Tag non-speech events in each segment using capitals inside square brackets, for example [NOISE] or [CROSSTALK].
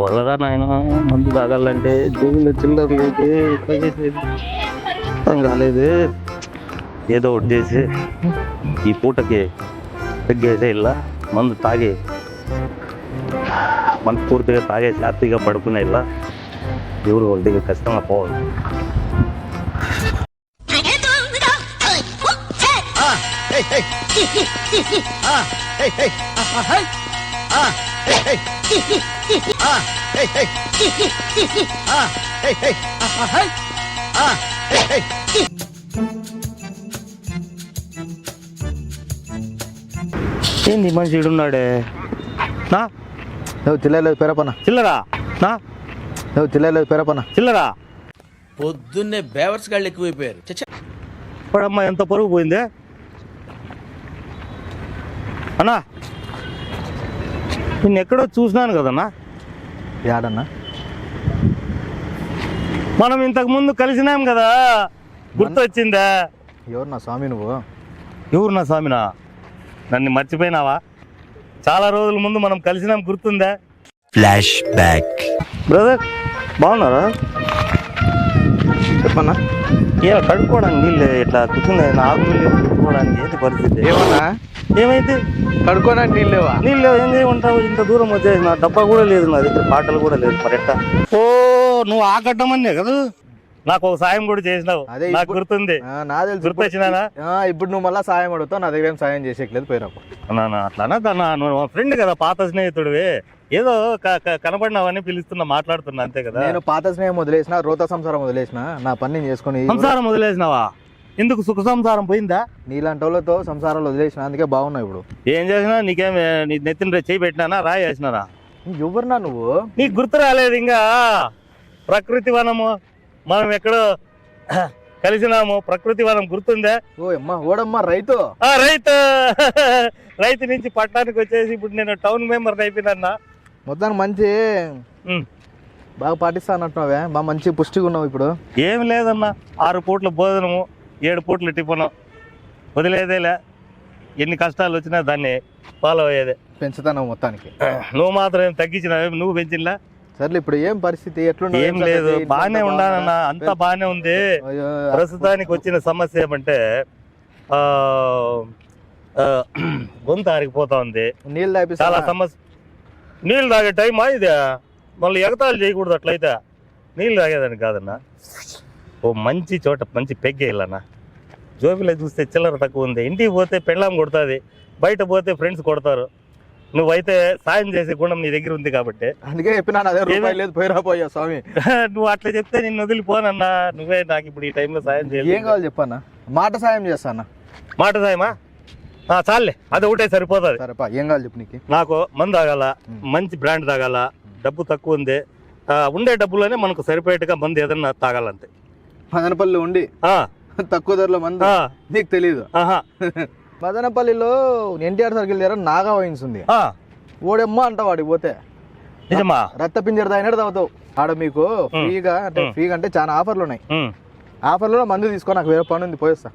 వల్లరా నాయన మందు తాగాలంటే జోబులో చిల్లర అర్థం కాలేదు. ఏదో ఒకటి చేసి ఈ పూటకి తగ్గేసే ఇలా మందు తాగి. పూర్తిగా తాగేసి హ్యాపీగా పడుకునే ఇలా ఎవరు వాళ్ళ దగ్గర ఖచ్చితంగా పోవాలి. ఏంది మనిషి ఈడున్నాడే? నా? నువ్వు చిల్లలేదు పెరపన చిల్లరా? నా? నువ్వు చిల్లలేదు పెరపన చిల్లరా? పొద్దున్నే బేవర్స్ గాళ్ళు ఎక్కువైపోయారు. చచ్చ ఇప్పుడమ్మా ఎంత పరుగు పోయిందే? అన్నా నిన్ను ఎక్కడో చూసినాను కదన్నా. యాడన్నా? మనం ఇంతకు ముందు కలిసినాం కదా. గుర్తొచ్చిందా? ఎవరు నా స్వామి నువ్వు? ఎవరు నా స్వామినా? నన్ను మర్చిపోయినావా? చాలా రోజుల ముందు మనం కలిసినాం గుర్తుందా? ఫ్లాష్ బ్యాక్ బ్రదర్ బాగున్నారా? చెప్పన్నా? ఏ కడుక్కోవడానికి నీళ్ళు ఇట్లా కూర్చుంది నాకు నీళ్ళు కడుక్కోవడానికి ఏంటి పరిస్థితి? ఏమన్నా? ఏమైంది? కడుక్కోడానికి నీళ్ళు లేవా? నీళ్ళు ఏం చేయమంటావు? ఇంత దూరం వచ్చేసి నా డబ్బా కూడా లేదు నా దగ్గర బాటలు కూడా లేదు మరి ఎట్టా ఓ నువ్వు ఆ గడ్డమన్నే కదా? నాకు ఒక సాయం కూడా చేసినావు అదే నాకు గుర్తుంది. ఆ, నా తెలుసు. గుర్తొచ్చినానా? ఆ, ఇప్పుడు నువ్వు మళ్ళీ సాయం అడుగుతావు నా దగ్గర ఏం సాయం చేసేయట్లేదు పోయినప్పు నాన్న అట్లానా? దాన్న నువ్వు ఫ్రెండ్ కదా పాత స్నేహితుడివి. ఏదో కనపడినావని పిలుస్తున్నా మాట్లాడుతున్నా అంతే కదా. నేను పాత స్నేహం వదిలేసిన రోత సంసారం వదిలేసిన నా పని నేను చేసుకుని సంసారం వదిలేసినావా? ఎందుకు సుఖ సంసారం పోయిందా? నీలాంటి వాళ్ళతో సంసారాలు వదిలేసిన అందుకే బాగున్నావు ఇప్పుడు. ఏం చేసినా నీకేం నీ నెత్తిన చేయి పెట్టినానా? రాయి వేసినారా? ఎవరున్నా నువ్వు? నీకు గుర్తు రాలేదు ఇంకా. ప్రకృతి వనము మనం ఎక్కడో కలిసినాము. ప్రకృతి వనం గుర్తుందా? ఓ అమ్మా ఓడమ్మా రైతు. ఆ రైతు. రైతు నుంచి పట్టణానికి వచ్చేసి ఇప్పుడు నేను టౌన్ మెంబర్ అయిపోయినా మొత్తానికి మంచి బాగా పాటిస్తా అన్నట్టున్నావే బాగా మంచి పుష్టిగా ఉన్నావు ఇప్పుడు. ఏం లేదన్నా. ఆరు పూట్ల భోజనము ఏడు పూట్ల టిఫను వదిలేదేలే. ఎన్ని కష్టాలు వచ్చినా దాన్ని ఫాలో అయ్యేదే. పెంచుతాను మొత్తానికి. నువ్వు మాత్రం ఏం తగ్గించినావే? నువ్వు పెంచిలా సర్లే ఇప్పుడు ఏం పరిస్థితి? ఎట్లున్నావు? ఏం లేదు. బాగానే ఉండాలన్నా అంతా బాగానే ఉంది. ప్రస్తుతానికి వచ్చిన సమస్య ఏమంటే గొంతు ఆరిగిపోతా ఉంది. నీళ్ళు చాలా తాపిస్తా సమస్య. నీళ్ళు తాగే టైమా ఇది? మళ్ళీ ఎగతాళి చేయకూడదు అట్లయితే. నీళ్ళు తాగేదానికి కాదన్నా. ఓ మంచి చోట మంచి పెగ్గేయాలన్నా జోబిలో చూస్తే చిల్లర తక్కువ ఉంది. ఇంటికి పోతే పెళ్ళాం కొడుతుంది. బయట పోతే ఫ్రెండ్స్ కొడతారు. నువ్వైతే సాయం చేసే గుణం నీ దగ్గర ఉంది కాబట్టి. అందుకే చెప్పినా అదే ఏమి? రూపాయి లేదు పోయిరా పోయా స్వామి. [LAUGHS] నువ్వు అట్లా చెప్తే నిన్ను వదిలిపోనన్నా నువ్వే నాకు ఇప్పుడు ఈ టైంలో సాయం ఏం చేయాలి కావాలి చెప్పన్నా? మాట సాయం చేస్తానా? మాట సాయమా? ఆ, చాలులే. అది ఒకటే సరిపోతుంది. సరేపా ఏం కావాలి చెప్పు నీకు? నాకు మందు తాగాల మంచి బ్రాండ్ తాగాల డబ్బు తక్కువ ఉంది. ఉండే డబ్బులోనే మనకు సరిపోయేట్టుగా మందు ఏదన్నా తాగాలంతే. మదనపల్లి ఉండి ఆ, తక్కువ ధరలో మంది నీకు తెలియదు మదనపల్లిలో ఎన్టీఆర్ సర్కిల్ దగ్గర నాగా వైన్స్ ఉంది ఆ, ఓడెమ్మ అంట వాడికి పోతే నిజమా రక్త పింజర తాగినట్టు తాగుతావు ఆడ మీకు ఫ్రీగా అంటే. ఫ్రీగా అంటే చాలా ఆఫర్లు ఉన్నాయి. ఆఫర్లో మందు తీసుకో నాకు వేరే పని ఉంది పోయేస్తా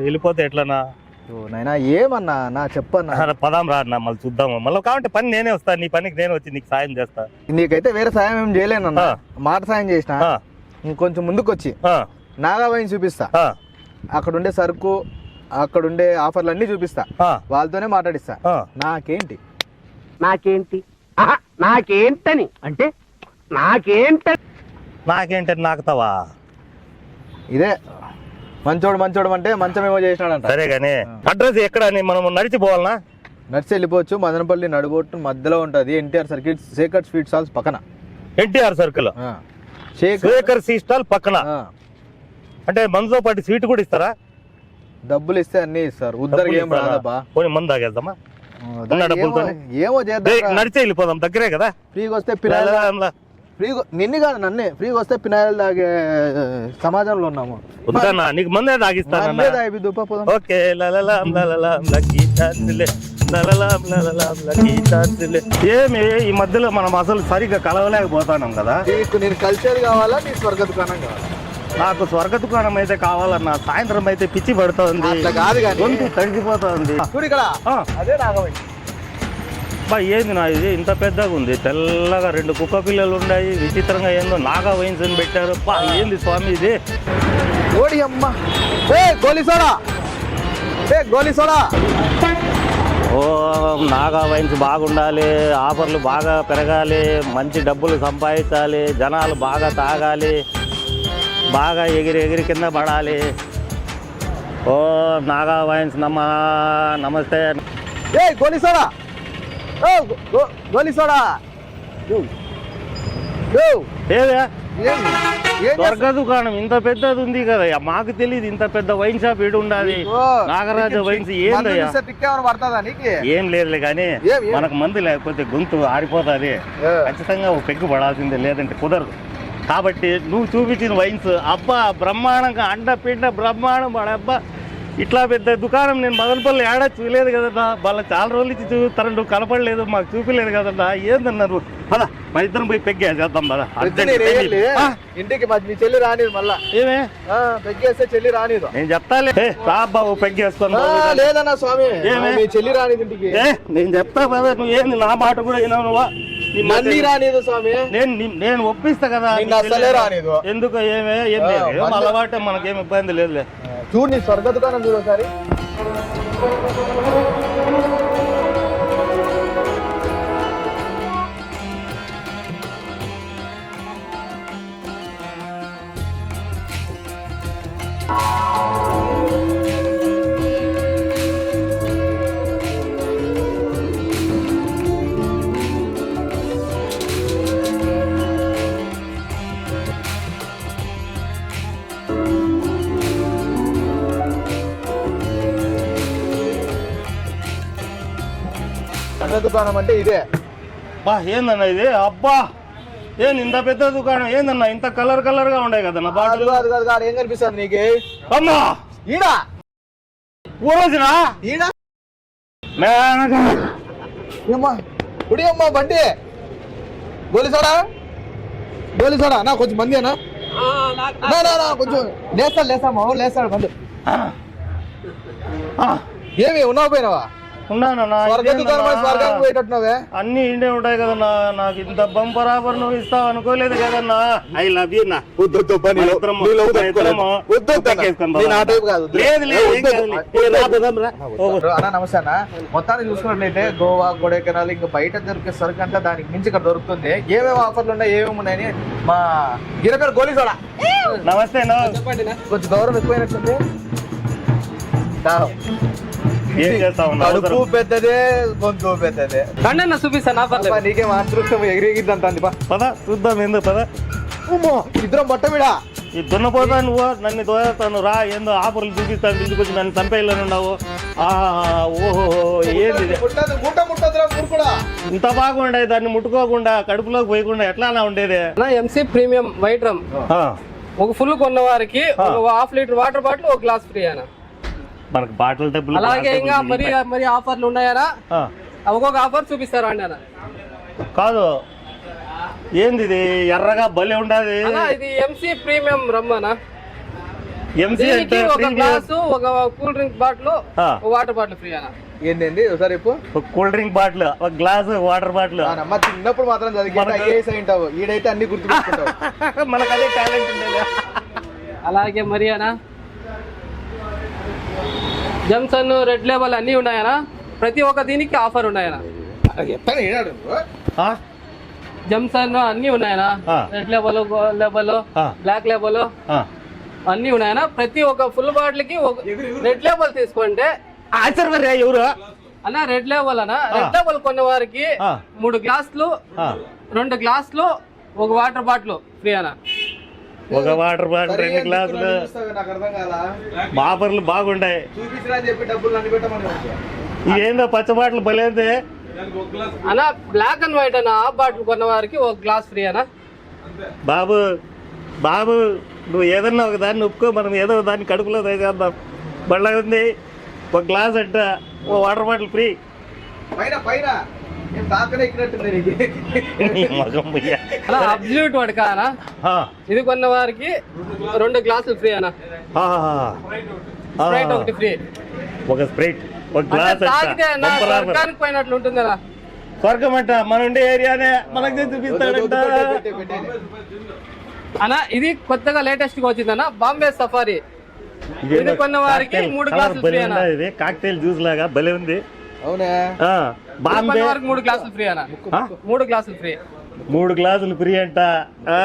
వెళ్ళిపోతే ఎట్లనా నైనా ఏమన్నా? నా చెప్పన్నా. పదాం రా అన్న మళ్ళీ చూద్దాము. మళ్ళీ కాబట్టి పని నేనే వస్తా నీ పనికి నేను వచ్చి నీకు సాయం చేస్తా. నీకైతే వేరే సాయం ఏం చేయలేనన్నా. మాట సాయం చేసిన? ఇంకొంచెం ముందుకు వచ్చి ఆ, నాగా వైన్ చూపిస్తా. ఆ, అక్కడ ఉండే సరుకు అక్కడ ఉండే ఆఫర్లు అన్నీ చూపిస్తా. ఆ, వాళ్ళతోనే మాట్లాడిస్తా. ఆ. నాకేంటి? నాకేంటి? నాకేంటని? అంటే నాకేంటని? నాకేంటని నాకుతావా? ఇదే. మంచోడు మంచోడు అంటే మంచం ఏమో చేసినాడంట. సరే కానీ అడ్రస్ ఎక్కడ అని మనం నడిచిపోవాలనా నడిచి వెళ్ళిపోవచ్చు మదనపల్లి నడుగొట్టు మధ్యలో ఉంటుంది. NTR circle Shekar sweet stalls పక్కన. NTR circle. శేఖర్ శేఖర్ సీ స్టాల్ పక్కన. అంటే మందుతో పాటు స్వీట్ కూడా ఇస్తారా? డబ్బులు ఇస్తే అన్ని ఇస్తారు. ఉద్దరు డబ్బులు ఏం? రాదబ్బా. పోనీ మందు తాగేద్దామా? ఏమో- చేద్దాం నడిచే వెళ్ళిపోదాం దగ్గరే కదా? ఫ్రీగా వస్తే పినాయిల్ ఫ్రీగా నిన్ను కాదు నన్నే ఫ్రీగా వస్తే పినాయిల్ తాగే సమాజంలో ఉన్నాము వద్దన్నా నీకు మందే తాగిస్తానన్నా నన్నే తాగి దుప్ప పోదాం ఓకే లలలాం లలలాం లక్కీ ఛాన్సులే లలలాం లలలాం లక్కీ ఛాన్సులే ఏమి ఈ మధ్యలో మనం అసలు సరిగ్గా కలవలేకపోతున్నాం కదా నీకు నేను కల్చర్ కావాలా నీ స్వర్గ దుకాణం కావాలా నాకు స్వర్గ దుకాణం అయితే కావాలన్నా సాయంత్రం అయితే పిచ్చి పడుతోంది కాదు కానీ గొంతు చూడు ఇక్కడ అదే నాగవై బా ఏంది నా ఇది? ఇంత పెద్దగా ఉంది. తెల్లగా రెండు కుక్క పిల్లలు ఉన్నాయి. విచిత్రంగా ఏందో నాగా వైన్స్ అని పెట్టారు. బా ఏంది స్వామి ఇది? ఓడి అమ్మ. ఏ గోలీ సోడా ఏ గోలీ సోడా ఓ నాగా వైన్స్ బాగుండాలి. ఆఫర్లు బాగా పెరగాలి. మంచి డబ్బులు సంపాదించాలి. జనాలు బాగా తాగాలి. బాగా ఎగిరి ఎగిరి కింద పడాలి. ఓ నాగా వైన్స్ నమ్మ నమస్తే. ఏ గోలీ సోడా ఓ గో- గోలీ సోడా. ఏదే? స్వర్గ దుకాణం ఇంత పెద్దది ఉంది కదా. మాకు తెలియదు ఇంత పెద్ద వైన్ షాప్ ఏడు ఉండాలి? నాగరాజ వైన్స్ ఏం లేదులే కానీ? మనకు మందు లేకపోతే గొంతు ఆరిపోతుంది. ఏ. ఖచ్చితంగా ఒక పెగ్గు పడాల్సిందే లేదంటే కుదరదు. కాబట్టి నువ్వు చూపించిన వైన్స్ అబ్బా బ్రహ్మాండంగా అండ పిండ బ్రహ్మాండం వాడు అబ్బా. ఇట్లా పెద్ద దుకాణం నేను మదనపల్లి ఏడా చూడలేదు కదన్నా. వాళ్ళ చాలా రోజులు ఇచ్చి నువ్వు కనపడలేదు మాకు చూపించలేదు కదన్నా. ఏందన్నారు? పద మన ఇద్దరం పోయి పెగ్గే చేద్దాం పద. ఆ, ఇంటికి మీ చెల్లి రానిది మళ్ళా. ఏమే? ఆ, పెగ్గేస్తే చెల్లి రానిదు. నేను చెప్తాలే. ఏ, రా అబ్బా ఓ పెగ్గేసుకొని ఆ, పో. లేదన్నా స్వామి? మీ చెల్లి రానిది ఇంటికి. నేను చెప్తా నువ్వు ఏంది నా మాట కూడా వినవు నువ్వా? నన్ను రానిదు స్వామి. నేను నేను ఒప్పిస్తా కదా అస్సలే రానీదు. ఎందుకు ఏమే? ఏం లేదు. అలవాటే మనకేం ఇబ్బంది లేదులే. చూడు నీ స్వర్గ దుకాణం చూడు ఒకసారి. దుకాణం అంటే ఇదే. బా ఏందన్న ఇది? అబ్బా! ఏం ఇంత పెద్ద దుకాణం? ఏందన్న ఇంత కలర్ కలర్గా ఉండే కదన్న అది బాటలు? కాదు కాదు కాదు ఏం కనిపిస్తుంది నీకు? అమ్మా! ఈడా? ఊరోజున ఈడా? ఏమ్మా ఉడి అమ్మా బండి. గోలి సోడా గోలి సోడా నా కొంచెం మంది అన్నా. నా, నా, నా, కొంచెం లేస్తాడు లేస్తాడు మా ఊరు లేస్తాడు. ఆ, ఏమి ఉన్నావు పోయినావా? పోయేటట్టున్నావే అన్ని ఇండే ఉంటాయి కదన్నా నాకు ఇంత బంపర్ ఆఫర్ నువ్వు ఇస్తావు అనుకోలేదు కదన్నా ఐ లవ్ యూ నా. వద్దొద్దు పని అన్న. నమస్తే అన్న. మొత్తాన్ని చూసుకున్నట్లయితే గోవా కొడైకెనాల్ ఇంకా బయట దొరికే సరుకు అంటే దానికి మించి ఇక్కడ దొరుకుతుంది. ఏమేమి ఆఫర్లు ఉన్నాయి ఏమేమి ఉన్నాయని మా గిరకర్ గోలీ సోడా నమస్తే. కొంచెం గౌరవం ఎక్కువైనట్టుంది ఏం చేస్తావు నా కడుపు. పెద్దదే గొంతు పెద్దదే. కండన్న చూపిస్తాను అబ్బా, నీకేం అదృష్టం ఎగిరిగిద్దంత అంది బా పద చూద్దాం ఎందుకు పద. అమ్మో, ఇద్దరం బట్ట విడా ఈ దున్నపోతా నువ్వు నన్ను దోస్తాను రా ఏందో ఆఫర్లు చూపిస్తాను ఇంటికి వచ్చి నన్ను చంపేయాలని ఉన్నావు. ఆ, ఓహో ఏంది ఇంత బాగుండే దాన్ని ముట్టుకోకుండా కడుపులోకి పోయకుండా ఎట్లా అలా ఉండేది ఎంసీ ప్రీమియం వైట్ రమ్ ఆ, ఒక ఫుల్ కొన్న వారికి ఒక హాఫ్ లీటర్ వాటర్ బాటిల్ ఒక గ్లాస్ ఫ్రీ అన్న. మనకు బాటిల్ డబ్బులు అలాగే ఇంకా మరి మరి ఆఫర్లు ఉన్నాయనా ఆ, ఒక్కొక్క ఆఫర్ చూపిస్తారు అండి అన్న. కాదు. ఏంది ఇది? ఎర్రగా భలే ఉండదు. అన్న ఇది ఎంసీ ప్రీమియం రమ్ అన్న. ఎంసీ అంటే ఒక. గ్లాసు ఒక cool drink bottle water bottle free అన్న. ఏంటండి ఒకసారి కూల్ డ్రింక్ బాటిల్ ఒక గ్లాస్ వాటర్ బాటిల్. నానమ్మ చిన్నప్పుడు మాత్రం చదివి ఈడైతే అన్ని గుర్తుపెట్టుకుంటావు. [LAUGHS] మనకు అదే టాలెంట్ ఉండేది అలాగే మరి అన్న జమ్సన్ రెడ్ లేబల్ అన్నీ ఉన్నాయనా ప్రతి ఒక్క దీనికి ఆఫర్ ఉన్నాయనా ఏడాడు? జమ్సన్ అన్నీ ఉన్నాయనా. Red label gold label. Black label ఆ. అన్నీ ఉన్నాయనా ప్రతి ఒక్క ఫుల్ బాటిల్కి ఒక రెడ్ లేబుల్ తీసుకుంటే ఆశ్చర్యమయ్యా ఎవరు అన్న రెడ్ లేబుల్ అన్న రెడ్ లేబుల్ కొన్న వారికి. మూడు గ్లాసులు. రెండు గ్లాసులు ఒక వాటర్ బాటిల్ ఫ్రీ అన్న ఒక వాటర్ బాటిల్ రెండు గ్లాసులు బాపర్లు బాగుంటాయి చూపించరా అని చెప్పి డబ్బులు నన్ను పెట్టమని ఏందో పచ్చ బాటిల్ భలేది అన్న బ్లాక్ అండ్ వైట్ అన్న హాఫ్ బాటిల్ కొన్న వారికి ఒక గ్లాస్ ఫ్రీ అన్న. బాబు బాబు నువ్వు ఏదన్నా ఒక దాన్ని ఒప్పుకో మనం ఏదో దాన్ని కడుపులో చేద్దాం బళ్ళ ఉంది. ఒక గ్లాస్ అంట ఓ వాటర్ బాటిల్ ఫ్రీ పైన పైన. అబ్జల్యూట్ వాడు కానా ఇది కొన్న వారికి రెండు గ్లాసులు ఫ్రీ. స్ప్రైట్ ఒకటి ఫ్రీ. ఒక స్ప్రైట్ ఒక గ్లాస్ తాగితే. స్వర్గానికి పోయినట్లు ఉంటుంది కదా స్వర్గం అంట మన ఉండే ఏరియానే మనకి చూపిస్తాడంట. అన్న ఇది కొత్తగా లేటెస్ట్గా వచ్చిందన్న బాంబే సఫారీ. ఇది కొన్న వారికి మూడు గ్లాసులు ఫ్రీ అన్న. ఇది కాక్టైల్ జ్యూస్ లాగా భలే ఉంది. అవునా? బాంబే. మూడు గ్లాసులు ఫ్రీ అన్న? మూడు గ్లాసులు ఫ్రీ మూడు గ్లాసులు ఫ్రీ అంట. ఆ,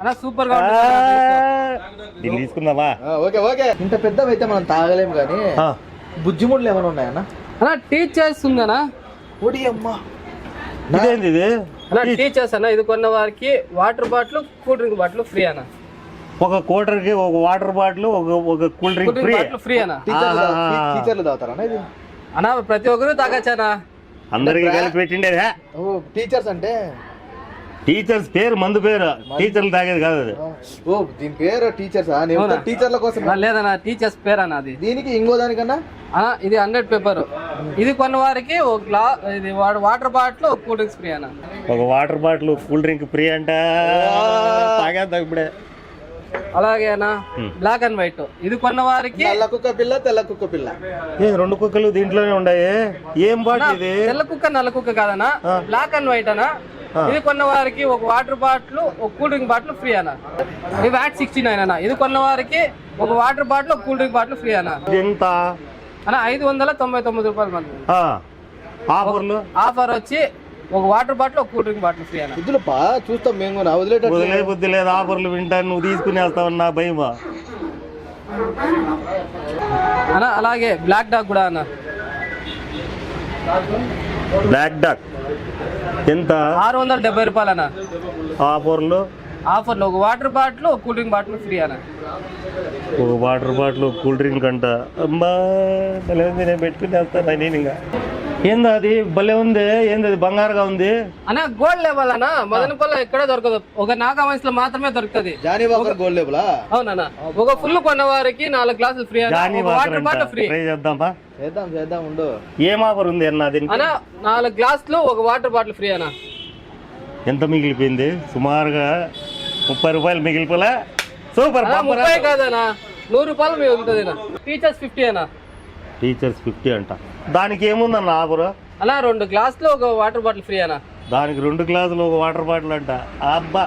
అన్న సూపర్గా దీన్ని తీసుకుందామా? ఆ, ఓకే ఓకే. ఇంత పెద్దవైతే మనం తాగలేము కానీ బుజ్జిముడ్లు ఏమైనా ఉన్నాయన్న అన్న? టీచర్స్ ఉందనా ఒడి అమ్మా. ఇదేంది ఇది? అన్న టీచర్స్ అన్న. ఇది కొన్న వారికి water bottle cool drink bottle free అన్న. ఒక quarter కి ఒక వాటర్ బాటిల్ ఒక ఒక cool drink free bottle free అన్న. టీచర్లు తాగుతారా ఇది? అన్న ప్రతి ఒక్కరు తాగొచ్చనా అందరికి కలిపి పెట్టిండేదే ఓ టీచర్స్ అంటే? టీచర్స్ పేరు మందు పేరు. టీచర్లు తాగేది కాదు అది. ఓ దీని పేరు టీచర్స్? టీచర్ల కోసం లేదన్న టీచర్స్ పేరు అన్న అది. దీనికి ఇంకో దానికన్నా? ఇది హండ్రెడ్ పేపర్. ఇది కొన్న వారికి ఒక గ్లా ఇది వాటర్ బాటిల్ ఒక కూల్ డ్రింక్స్ ఫ్రీ అన్న. ఒక water bottle cool drink free అంట. తాగేద్దాం ఇప్పుడే. అలాగే అన్న. బ్లాక్ అండ్ వైట్ ఇది కొన్న వారికి నల్ల కుక్క పిల్ల తెల్ల కుక్క పిల్ల. ఏ రెండు కుక్కలు దీంట్లోనే ఉన్నాయి ఏం బాటిల్ ఇది తెల్ల కుక్క నల్ల కుక్క కాదన్న. బ్లాక్ అండ్ వైట్ అన్న. ఇది కొన్న వారికి ఒక వాటర్ బాటిల్ ఒక కూల్ డ్రింక్ బాటిల్ ఫ్రీ అన్న. ఇది వ్యాట్ సిక్స్టీ నైన్ అన్న. ఇది కొన్న వారికి ఒక వాటర్ బాటిల్ ఒక కూల్ డ్రింక్ బాటిల్ ఫ్రీ అన్న. ఎంత? అన్న ఐదు వందల తొంభై తొమ్మిది రూపాయలు మంది. ఆఫర్లు? ఆఫర్ వచ్చి ఒక వాటర్ బాటిల్ ఒక కూల్ డ్రింక్ బాటిల్ ఫ్రీ అన్న. ఇద్దులు పా చూస్తాం మేము కూడా వదిలేటట్టు వదిలే బుద్ధి లేదు ఆఫర్లు వింటాను నువ్వు తీసుకుని వెళ్తావన్నా భయమా? అన్న అలాగే బ్లాక్ డాగ్ కూడా అన్న. బ్లాక్ డాక్ ఎంత? ఆరు వందల డెబ్బై రూపాయలు అన్న. ఆఫర్లు? ఆఫర్లో ఒక వాటర్ బాటిల్ ఒక కూల్ డ్రింక్ బాటిల్ ఫ్రీ అన్న. ఒక వాటర్ బాటిల్ కూల్ డ్రింక్ అంట. అమ్మా నేను పెట్టుకుని వెళ్తాను నేను ఇంకా. ఏంది అది? భలే ఉంది. ఏంది అది? బంగారుగా ఉంది. అన్న గోల్డ్ లెవెల్ అన్న. మదనపల్లి ఎక్కడ దొరకదు. ఒక నాగా వయసులో మాత్రమే దొరుకుతుంది. జానీ వాకర్ గోల్డ్ లేబులా అవునన్న. ఒక ఫుల్ కొన్న వారికి నాలుగు గ్లాసులు free Johnnie water bottle free try చేద్దామా? చేద్దాం చేద్దాం ఉండు. ఏం ఆఫర్ ఉంది అన్న దీనికి? అన్న నాలుగు గ్లాసులు ఒక వాటర్ బాటిల్ ఫ్రీ అన్న. ఎంత మిగిలిపోయింది? సుమారుగా ముప్పై రూపాయలు మిగిలిపోలే. సూపర్ ముప్పై కాదన్న. నూరు రూపాయలు మిగులుతుంది టీచర్స్ ఫిఫ్టీ అన్న. టీచర్స్ ఫిఫ్టీ అంట. దానికి ఏముందన్న ఆఫర్ అన్న రెండు గ్లాసులు ఒక వాటర్ బాటిల్ ఫ్రీ అన్న. దానికి రెండు గ్లాసులు ఒక వాటర్ బాటిల్ అంట. అబ్బా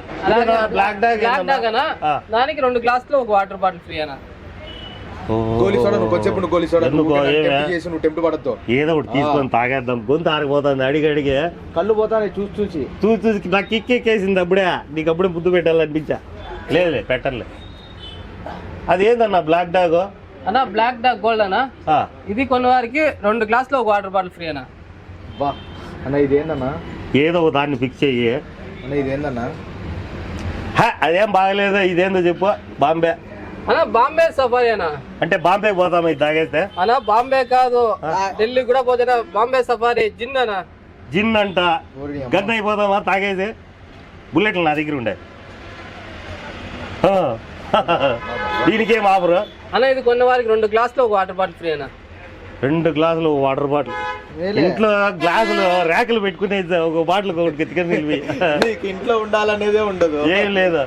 బ్లాక్ డాగ్ బ్లాక్ డాగ్ అన్న. ఆ. దానికి రెండు గ్లాసులు ఒక వాటర్ బాటిల్ ఫ్రీ అన్న. గోలీ సోడా నువ్వు నువ్వు గోలీ సోడా ఎందుకో నువ్వు ఏమే? టెంప్ట్ చేసి నువ్వు టెంప్ట్ పడద్దు. ఏదో ఒకటి తీసుకొని తాగేద్దాం. గొంతు ఆరిపోతుంది అడిగి అడిగి. కళ్ళు పోతానే చూసి చూసి. చూసి చూసి నాకు కిక్కెక్కేసింది అప్పుడే. నీకు అప్పుడే ముద్దు పెట్టాలనిపించా. లేదులే పెట్టలే అది ఏందన్న బ్లాక్ డాగ్? అన్న బ్లాక్ డాగ్ గోల్డ్ అన్న? ఇది కొన్న వారికి రెండు గ్లాసులు ఒక వాటర్ బాటిల్ ఫ్రీ అన్న. బా. అన్న ఇదేందన్నా? ఏదో ఒక దాన్ని ఫిక్స్ చెయ్యి. అన్న ఇదేందన్నా? హ, అదేం బాగలేదు ఇదేందో చెప్పు బాంబే. అన్న బాంబే సఫారీ అన్న. అంటే బాంబే పోతాం ఇది తాగేస్తే? అన్న బాంబే కాదు ఢిల్లీ కూడా పోతున్నా బాంబే సఫారీ జిన్ అన్న. జిన్ అంట. గన్ అయిపోతామా తాగేసి? బుల్లెట్లు నా దగ్గర ఉండే. ఆ. [LAUGHS] దీనికేం ఆఫరు అన్న ఇది కొన్న వారికి రెండు గ్లాసులు ఒక వాటర్ బాటిల్ ఫ్రీ అన్న. రెండు గ్లాసులు వాటర్ బాటిల్. ఇంట్లో గ్లాసులు ర్యాకులు పెట్టుకునే ఒక బాటిల్ ఒకటి ఎత్తుకొని నిలిపి. నీకు ఇంట్లో ఉండాలనేదే ఉండదు. ఏం లేదు.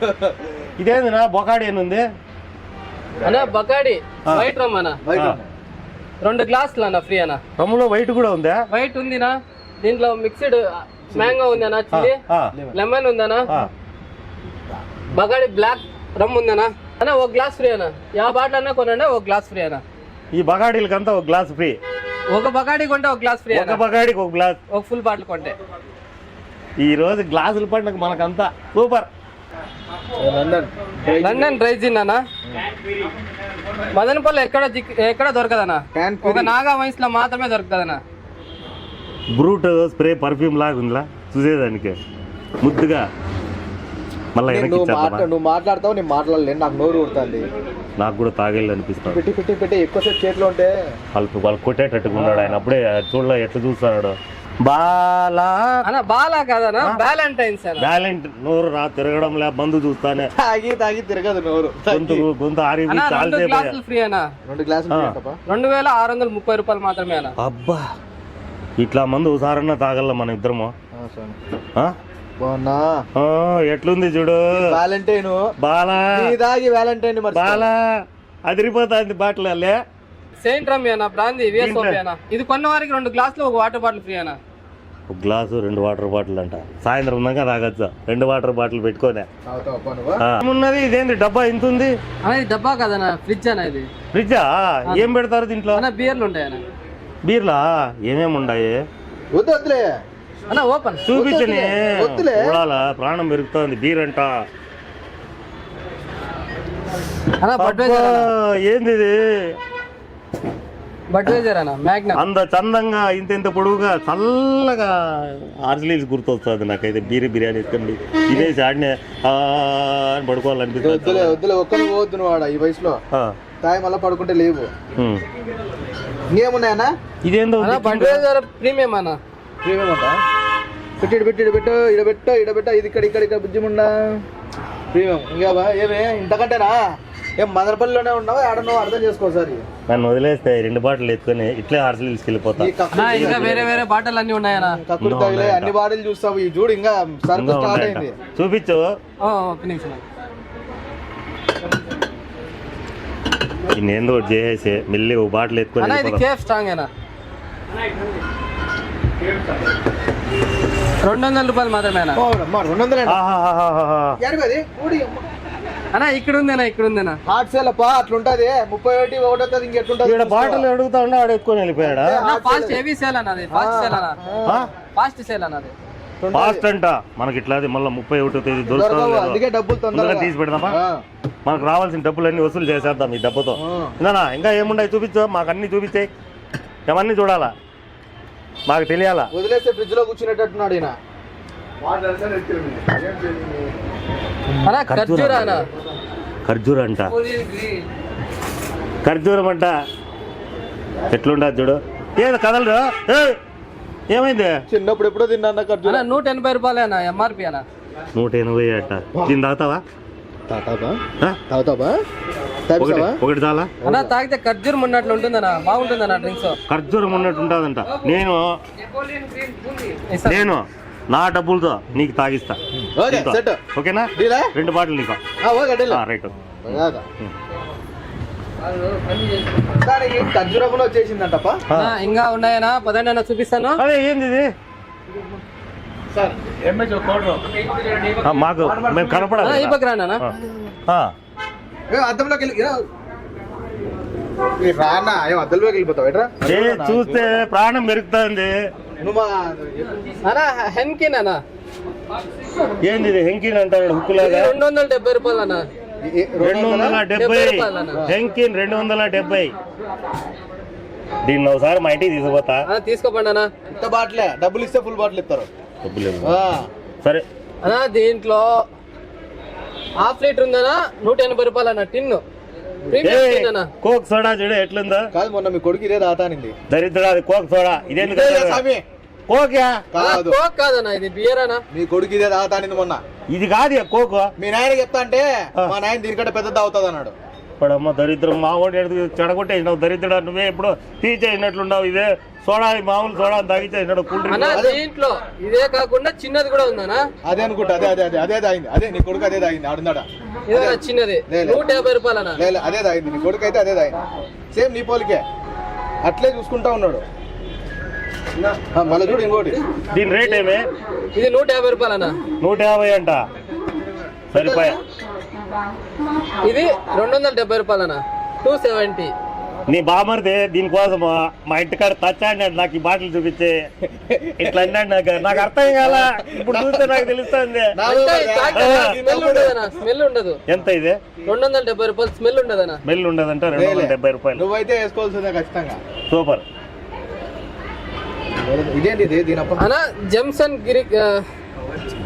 ఇదేందినా బొకాడి అని ఉంది? అన్న బకాడి. వైట్ రమ్ అన్న. రెండు గ్లాసులు అన్న ఫ్రీ అన్న. రమ్ములో వైట్ కూడా ఉందా? వైట్ ఉందినా దీంట్లో మిక్స్డ్ మ్యాంగో ఉంది అన్న చిల్లీ లెమన్ ఉందనా. బగాడి బ్లాక్ రమ్ ఉందనా అన్న ఒక గ్లాస్ ఫ్రీ అన్న. యా బాటిల్ అన్న కొనండి ఒక గ్లాస్ ఫ్రీ అన్న. ఈ బగాడీలకంతా ఒక గ్లాస్ ఫ్రీ. ఒక బగాడి కొంటే ఒక గ్లాస్ ఫ్రీ ఒక బగాడికి ఒక గ్లాస్. ఒక ఫుల్ బాటిల్ కొంటే. ఈ రోజు గ్లాసుల పండుగ మనకంతా. Super. London London dry gin అన్న. మదనపల్లి ఎక్కడ ఎక్కడ దొరకదన్న? క్యాన్ ఒక నాగా వయసులో మాత్రమే దొరుకుతుందన్న. బ్రూట్ స్ప్రే పర్ఫ్యూమ్ లాగా ఉందిలా? చూసేదానికి. ముద్దుగా. మళ్ళీ నువ్వు మాట్లా నువ్వు మాట్లాడతావు నేను మాట్లాడలేను నాకు నోరు ఊరుతుంది? నాకు కూడా తాగేళ్ళు అనిపిస్తాడు. పెట్టి పెట్టి పెట్టి ఎక్కువసేపు చేతిలో ఉంటే? వాళ్ళు వాళ్ళు కొట్టేటట్టుగా ఉన్నాడు ఆయన. అప్పుడే చూడలే ఎట్లా చూస్తున్నాడు. బాలా అన్న బాలా వ్యాలంటైన్స్ అన్న. టాలెంట్ నోరు రా తిరగడం లే బంధు చూస్తానే. తాగి తాగి తిరగదు నోరు. గొంతు గొంతు ఆరి అన్న రెండు గ్లాసులు ఫ్రీ రెండు గ్లాసులు వేల ఆరు వందల ముప్పై రూపాయలు మాత్రమే అబ్బా. ఇట్లా మందు ఒకసారన్నా తాగల మన ఇద్దరము? ఆ, సరే. ఆ? బాగున్నా? ఆ, ఎట్లుంది చూడు? వ్యాలంటైన్ బాలా. నీ తాగి వ్యాలంటైన్ మరి బాలా. అదిరిపోతుంది బాటలు అల్లే. సెయింట్ రమ్మి అన్న బ్రాంది ఇది కొన్న వారికి రెండు గ్లాసులు ఒక వాటర్ బాటిల్ ఫ్రీ అన్న. ఒక గ్లాసు రెండు వాటర్ బాటిల్ అంట. సాయంత్రం దాకా తాగొచ్చు. రెండు వాటర్ బాటిల్ పెట్టుకోనే. ఏమున్నది ఇదేంటి డబ్బా ఇంత ఉంది? డబ్బా కదనా ఫ్రిడ్జ్ అన్న ఇది. ఫ్రిడ్జా ఏం పెడతారు దీంట్లో? అన్న బియర్లు ఉంటాయన్న. బీర్లా ఏమేమి ఉన్నాయి వద్దు వద్దులే. అన్న ఓపెన్. చూపించని. వద్దులే. చూడాలా ప్రాణం పెరుగుతోంది బీర్ అంట. అన్న బడ్వేజర్ అబ్బా, ఏంది ఇది బడ్వేజర్ అన్న మ్యాగ్నా అంత చందంగా ఇంత ఇంత పొడుగుగా చల్లగా ఆర్జిలీస్ గుర్తొస్తుంది నాకైతే. బీరి బిర్యానీ ఎత్తుకండి తినేసి ఆడినే అని పడుకోవాలనిపిస్తుంది. వద్దులే వద్దులే ఒక్కరు పోవద్దు నువ్వు ఆడ ఈ వయసులో. ఆ, తాయి మళ్ళీ పడుకుంటే లేవు. ఇంకేమున్నాయన్నా? ఇదేందో? బడ్వేజర్ ప్రీమియం అన్న. ప్రీమియం పెట్టి ఇటు పెట్టి ఇటు పెట్టు ఇడ పెట్టు ఇడ పెట్టు ఇది ఇక్కడ ఇక్కడ ఇక్కడ బుజ్జిముండా ప్రీమియం. ఇంకా బా, ఏమే ఇంతకంటేనా? ఏం మదనపల్లిలోనే ఉన్నావా? ఆడ నువ్వు అర్థం చేసుకో సారి నన్ను వదిలేస్తే రెండు బాటిల్ ఎత్తుకొని ఇట్లే కక్కు- అన్న ఇంకా వేరే వేరే బాటలు అన్ని ఉన్నాయన్న కక్కుడు తగిలే అన్ని బాటిల్ చూస్తావు. ఈ చూడు ఇంకా సరుకు స్టార్ట్. అయింది. చూపించు. ఓ, ఒక్క నిమిషం. ఒకటి చేసేసి మెల్లి ఒక బాటిల్ ఎత్తుకొని. కేఫ్ స్ట్రాంగ్ అన్న రెండు వందల రూపాయలు మాత్రమే అన్న అమ్మా రెండు వందలు అన్న ఇక్కడ ఉంది అన్న ఇక్కడ ఉంది అన్న హాట్ సేల్ అప్ప అట్లుంటది. ముప్పై ఒకటి ఒకటి వస్తుంది ఇంకెట్లుంటది ఈడ బాటిల్ అడుగుతా ఉన్నా ఆడ ఎత్తుకొని వెళ్ళిపోయాడా? ఫాస్ట్ హెవీ సేల్ అన్నది ఫాస్ట్ సేల్ అన్న ఫాస్ట్ సేల్ అన్నది ఫాస్ట్ అంట. మనకి ఇట్లాది మళ్ళీ ముప్పై ఒకటో తేదీ దొరుకుతుంది అందుకే డబ్బులు తొందరగా. తీసి పెడదామా. మనకు రావాల్సిన డబ్బులన్నీ వసూలు చేసేద్దాం ఈ డబ్బుతో. ఇంకా ఏముండయి చూపించు మాకు అన్ని చూపించాయి. ఏమన్నీ చూడాలా? మాకు తెలియాలా? వదిలేస్తే ఫ్రిడ్జ్లో కూర్చునేటట్టున్నాడు ఈయన. అన్న ఖర్జూరా అన్న. ఖర్జూర అంట ఖర్జూరం అంట. ఎట్లుండదు చూడు. ఏది కదలరు ఏయ్! ఏమైంది? చిన్నప్పుడు ఎప్పుడో తిన్నా అన్న నూట ఎనభై రూపాయలే అన్న ఎంఆర్పి అన్న. నూట ఎనభై అట్ట. దీన్ని తాగుతావా? తాతావా ఆ? తాగుతావా? ఒకటి చాలా అన్న తాగితే ఖర్జూరం ఉన్నట్లు ఉంటుందన్న. బాగుంటుందన్న డ్రింక్స్. ఖర్జూరం ఉన్నట్టు ఉంటుందంట. నేను నేను నా డబ్బులతో నీకు తాగిస్తా. ఓకే దీంతో. సెట్. ఓకేనా? రెండు బాటిల్ నీకు. రైట్. దానికి ఖర్జూరంలో వచ్చేసిందంటప్ప. ఇంకా ఉన్నాయన్నా? పదండి అన్న చూపిస్తాను. అదే ఏంది మాకు మేము కనపడాలి అద్దంలోకి వెళ్ళి రానా ఏం అద్దంలోకి వెళ్ళిపోతావు ఎట్రా ఏ చూస్తే ప్రాణం పెరుగుతుంది నువ్వు మా అన్న హెన్కిన్ అన్న ఏంది ఇది హెంకిన్ అంటాడు హుక్కులాగా? రెండు వందల డెబ్బై రూపాయలు అన్న రెండు వందల డెబ్బై. హెంకిన్ రెండు వందల డెబ్బై. దీన్ని ఒకసారి మా ఇంటికి తీసుకుపోతా. తీసుకోపండి అన్న ఇంత బాటిలే డబ్బులు ఇస్తే ఫుల్ బాటిల్ ఇస్తారు. డబ్బులు సరే. అన్న దీంట్లో హాఫ్ లీటర్ ఉందన్న నూట ఎనభై రూపాయలు అన్న టిన్. ప్రీమియం ఏయ్, టిన్ అన్న. కోక్ సోడా చూడు ఎట్లుందో. కాదు మొన్న మీ కొడుకు ఇదే దాతానింది. దరిద్ర అది కోక్ సోడా. ఇదే కోక్యా? కాదు. కోక్ కాదన్న ఇది బియర్ మీ కొడుకు ఇదే దాతానింది మొన్న. ఇది కాదు కోక్. మీ నాయన చెప్తా అంటే మా నాయన దీనికంటే పెద్ద అవుతుంది అన్నాడు. ఇప్పుడమ్మ దరిద్రం మా వాడి చెడగొట్టేసినావు. దరిద్రుడు నువ్వే ఇప్పుడు తీసేసినట్లున్నావు ఇదే. సోడా మామూలు సోడా తాగిచ్చేసినాడు కూల్ అన్న డ్రింక్ దీంట్లో ఇదే కాకుండా చిన్నది కూడా ఉందన్న. అదే అనుకుంటా అదే అదే అదే అదే తాగింది. అదే నీ కొడుకు అదే తాగింది ఆడుందాడా? ఇదే చిన్నది. నూట యాభై రూపాయలు అన్న లే, లే, అదే తాగింది. నీ కొడుకు అయితే అదే తాగింది. సేమ్ నీ పోలికే. అట్లే చూసుకుంటా ఉన్నాడు. మళ్ళీ చూడు ఇంకోటి. దీని రేట్ ఏమే? ఇది నూట యాభై రూపాయలు అన్న నూట యాభై అంట. సరిపోయా. ఇది రెండు వందల డెబ్బై రూపాయలు అన్న టూ సెవెంటీ నీ బామర్ది దీనికోసం మా ఇంటికాడ టచ్ అన్నాడు నాకు ఈ బాటిల్ చూపించి. ఇట్లా అన్నాడు నాకు. నాకు అర్థం కాల? ఇప్పుడు చూస్తే నాకు తెలుస్తుంది. స్మెల్ ఉండదు అన్న. స్మెల్ ఉండదు. ఎంత ఇది? రెండు వందల డెబ్బై రూపాయలు స్మెల్ ఉండదు అన్న మెల్లు ఉండదంట రెండు వందల డెబ్బై రూపాయలు. నువ్వైతే వేసుకోవాల్సిందే ఖచ్చితంగా. సూపర్. ఇదేంటి అన్న జంసన్ గిరిక్ ఆ,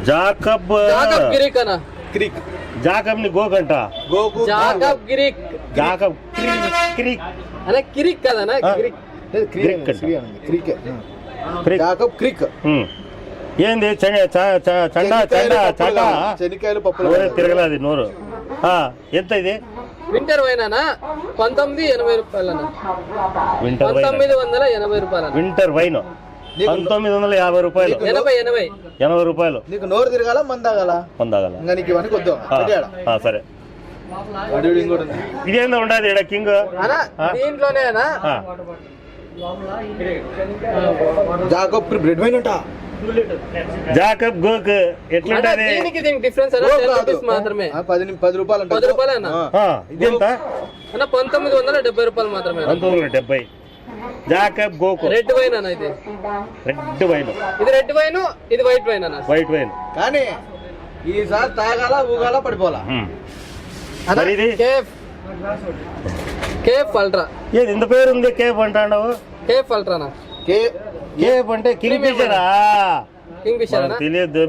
జాకబ్. జాకబ్ గిరిక్ అన్న క్రిక్. జాకబ్ని గోకంట. గోకు జాకబ్ గిరిక్. జాకబ్ క్రిక్ అన్న? కిరిక్. గిరిక్ క్రిక్ అంట. క్రిక్. క్రిక్. Jacob Creek. ఏంది? చెండ చండ చండ. చండ చెనికాయలు పప్పులు నోరే తిరగలేదు నోరు. ఆ, ఎంత ఇది? వింటర్ వైన్ అన్న పంతొమ్మిది ఎనభై రూపాయలు అన్న వింటర్ వైన్. పంతొమ్మిది వందల ఎనభై రూపాయలు వింటర్ వైన్. పంతొమ్మిది వందల యాభై రూపాయలు. ఎనభై ఎనభై. ఎనభై రూపాయలు. నీకు నోరు తిరగాల మందాగల? పొందగల ఇంకా నీకు ఇవన్నీ కొద్దు సరే. ఇదేందో ఉండదు ఇక్కడ కింగ్? అన్న దీంట్లోనే అన్న ఆ, జాకబ్ బ్రెడ్ వైన్ అంట జాకబ్ గోక్ ఎట్లుంటది? దీనికి దీనికి డిఫరెన్స్ అన్న మాత్రమే. పది పది రూపాయలు పది రూపాయలేనా? ఆ. ఆ, ఇదెంత? అన్న పంతొమ్మిది వందల డెబ్బై రూపాయలు మాత్రమే పంతొమ్మిది వందల డెబ్బై. జాకబ్ గోకు రెడ్ వైన్ అన్న ఇది. Red wine. ఇది రెడ్ వైన్ ఇది వైట్ వైన్ అన్న. White wine. కానీ ఈసారి తాగాల ఊగాల పడిపోవాలా? అన్న, మరి ఇది? కేఫ్. Cafe ultra. ఏది ఇంత పేరు ఉంది కేఫ్ అంటాడు కేఫ్ అల్ట్రానా కే కేఫ్ అంటే కింగ్ ఫిషరా? కింగ్ ఫిషర్ తెలియదు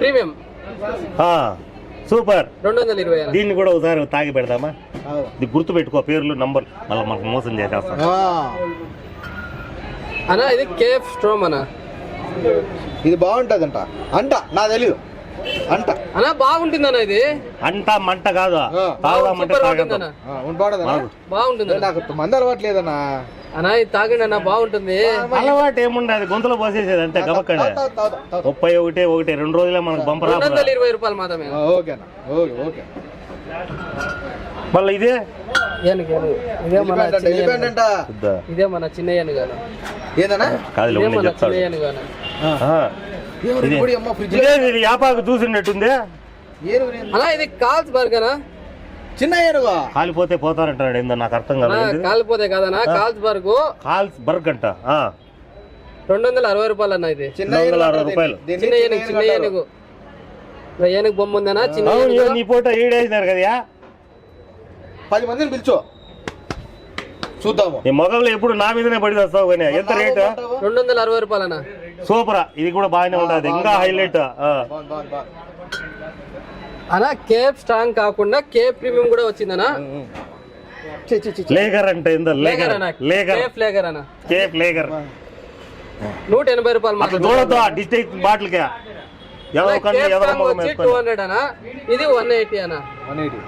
ప్రీమియం. సూపర్. రెండు వందల ఇరవై దీన్ని కూడా ఒకసారి తాగి పెడదామా? ఆ. ఇది గుర్తు పెట్టుకో పేర్లు నంబర్ మళ్ళీ మనకు మోసం చేసేస్తాం. అన్న ఇది కేఫ్ స్ట్రోమ్ అన్న. ఇది బాగుంటదంట. అంట నా తెలీదు. అంట. అన్న బాగుంటుంది అన్న ఇది. అంట మంట కాదు. తాగుదామంటే అన్న? బాగు. బాగుంటుంది అన్న. నాకు మంది అలవాట్లేదన్నా అన్న ఇది తాగండి అన్న బాగుంటుంది. అలవాటు ఏముండదు గొంతులో పోసేసేది అంతే గబక్కండి. ముప్పై ఒకటి ఒకటి రెండు రోజులే మనకు బంపర్ ఇరవై రూపాయలు మాత్రమే. ఆ, ఓకేనా ఓకే ఓకే. మళ్ళీ ఇదే? ఏనుగు, ఏనుగు. ఇదే మన మన చిన్న ఏనుగాన ఏందన్నా? మన చిన్న ఏనుగాన యాపాకు చూసినట్టుంది? కాల్స్ బర్గనా? చిన్న ఏనుగా? కాలిపోతే పోతారంటాడు ఏందో నాకు అర్థం? కాలిపోతే కాదన్నా కాల్స్ బర్గ్. కాల్స్ బర్గ్ అంట ఆ. రెండు వందల అరవై రూపాయలు. అన్న ఇది చిన్న అరవై రూపాయలు. చిన్న ఏనుగు చిన్న. ఏనుగు. బొమ్మ ఉందనా చిన్న నీ ఫోటో ఈడేసినారు కదా పది మందిని పిలుచు. చూద్దాము. నీ మొగల్లో ఎప్పుడు నా మీదనే పడి వస్తావు కానీ ఎంత రేటు? రెండు వందల అరవై రూపాయలు అన్న సూపర్. ఇది కూడా బాగానే ఉంటది. ఇంకా హైలైట్. అన్న కేప్ స్ట్రాంగ్ కాకుండా కేప్ ప్రీమియం కూడా వచ్చిందనా చి, చి, చి, చి. లేగర్ అంటే లేగర్. లేగర్ అన్న. లేగర్. అన్న. Cape lager. నూట ఎనభై రూపాయలు అట్లా చూడద్దు బాటిల్ కే ఎవరో కన్ను టూ హండ్రెడ్ అన్న. ఇది వన్ ఎయిటీ అన్న. 180.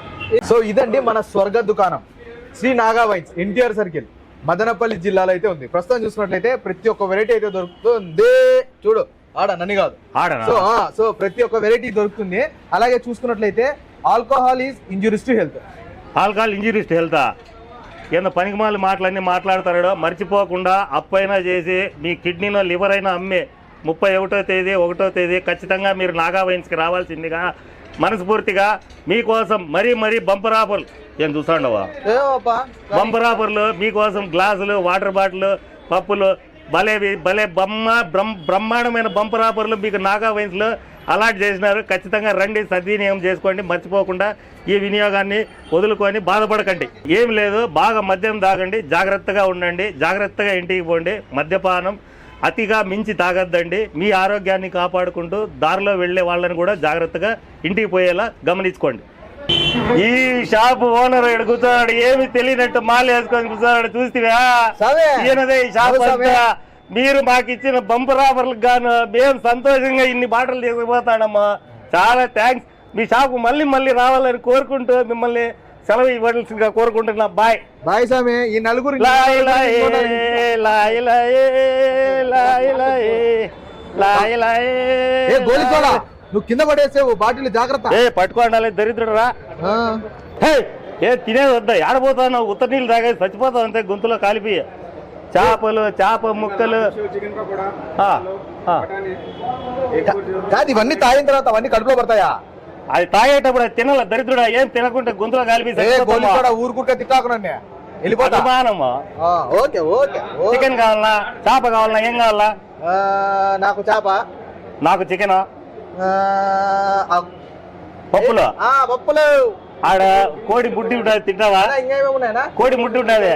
సో ఇదండి మన స్వర్గ దుకాణం. Shri Naga wines NTR circle. Madanapalle జిల్లాలో అయితే ఉంది. ప్రస్తుతం చూసుకున్నట్లయితే ప్రతి ఒక్క వెరైటీ అయితే దొరుకుతుంది. చూడు ఆడ నన్ను కాదు. సో సో ప్రతి ఒక్క వెరైటీ దొరుకుతుంది. అలాగే చూసుకున్నట్లయితే alcohol is injuries to health. Alcohol injuries health? ఏందో పనికిమాలి మాటలన్నీ మాట్లాడతాడు మర్చిపోకుండా అప్పైనా చేసి మీ కిడ్నీలో లివర్ అయినా అమ్మి ముప్పై ఒకటో తేదీ ఒకటో తేదీ ఖచ్చితంగా మీరు నాగా వైన్స్కి రావాల్సిందిగా మనస్ఫూర్తిగా మీకోసం మరీ మరీ బంపర్ ఆఫర్లు. ఏం చూసాండవా బంపర్ ఆఫర్లు మీకోసం గ్లాసులు వాటర్ బాటిల్ పప్పులు భలే భలే బొమ్మ బ్రహ్మ బ్రహ్మాండమైన బంపర్ ఆఫర్లు మీకు నాగా వైన్స్లో అలాట్ చేసినారు. ఖచ్చితంగా రండి సద్వినియోగం చేసుకోండి మర్చిపోకుండా ఈ వినియోగాన్ని వదులుకొని బాధపడకండి. ఏం లేదు బాగా మద్యం తాగండి జాగ్రత్తగా ఉండండి జాగ్రత్తగా ఇంటికి పోండి మద్యపానం అతిగా మించి తాగొద్దండి. మీ ఆరోగ్యాన్ని కాపాడుకుంటూ దారిలో వెళ్ళే వాళ్ళని కూడా జాగ్రత్తగా ఇంటికి పోయేలా గమనించుకోండి. ఈ షాప్ ఓనర్ ఇక్కడ కూర్చోన్నాడు. ఏమి తెలియనట్టు మాల వేసుకొని కూర్చోన్నాడు. చూస్తేవా. ఈయనదే ఈ షాప్ మీరు మాకు ఇచ్చిన బంపర్ ఆఫర్లకు గాను మేము సంతోషంగా ఇన్ని బాటలు తీసుకుపోతాడమ్మా చాలా థ్యాంక్స్ మీ షాప్ మళ్ళీ మళ్ళీ రావాలని కోరుకుంటూ మిమ్మల్ని సెలవు ఇవ్వాల్సిందిగా కోరుకుంటున్నా. బాయ్ బాయ్ స్వామి ఈ నలుగురు నువ్వు కింద పడేసావు బాటిల్ జాగ్రత్త. ఏ పట్టుకోండాలి దరిద్రుడు రా ఏ తినేది వద్దా? ఆడపోతావు ఉత్తర నీళ్ళు తాగా చచ్చిపోతావు అంతే గొంతులో కాలిపోయి. చేపలు చేప ముక్కలు. కాదు ఇవన్నీ తాగిన తర్వాత అవన్నీ కడుపులో పడతాయా? అది తాగేటప్పుడు అది తినాల దరిద్రుడా ఏం తినకుంటే గొంతులో కాలిపోయి ఏ గోలి చచ్చిపోతామా? కూడా ఊరుకుంటే తిట్టాకు నన్ను. వెళ్ళిపోతా. అభిమానమా ఆ, ఓకే ఓకే. చికెన్ కావాలనా? చేప కావాలనా? ఏం కావాలా ఆ, నాకు చేప. నాకు చికెన్? పప్పులు? ఆ, పప్పులు. ఆడ కోడి బుడ్డి ఉంటుంది తింటావా కోడి ముడ్డి ఉంటుంది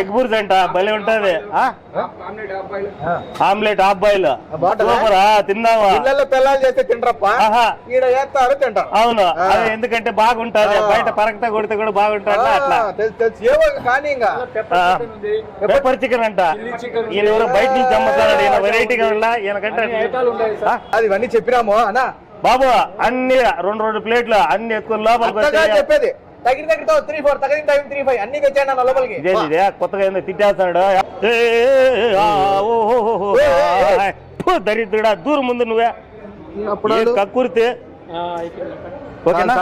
ఎగ్బుర్జ్ అంట భలే ఉంటది. Omelette half boil. తిందావా చేస్తే అవును. అదే ఎందుకంటే బాగుంటది. బయట పరక్త కొడితే కూడా బాగుంటుంది అట్లా పేపర్ చికెన్ అంట. ఈయన ఎవరో బయట నుంచి అమ్ముతాడు ఈయన వెరైటీగా ఉండాలి ఈయనకంటే అది ఇవన్నీ చెప్పినాము అనా బాబు అన్ని రెండు రెండు ప్లేట్లు అన్ని ఎత్తుకుని లోపలికి చెప్పేది. తగిన తగ్గితే త్రీ ఫోర్ తగిన తగిన త్రీ ఫైవ్ అన్ని తెచ్చాను లోపలికి. ఇదే? కొత్తగా ఏందో? తిట్టేస్తున్నాడు దరిద్రుడా దూరం ముందు నువ్వే. కక్కుర్తి? ఓకేనా?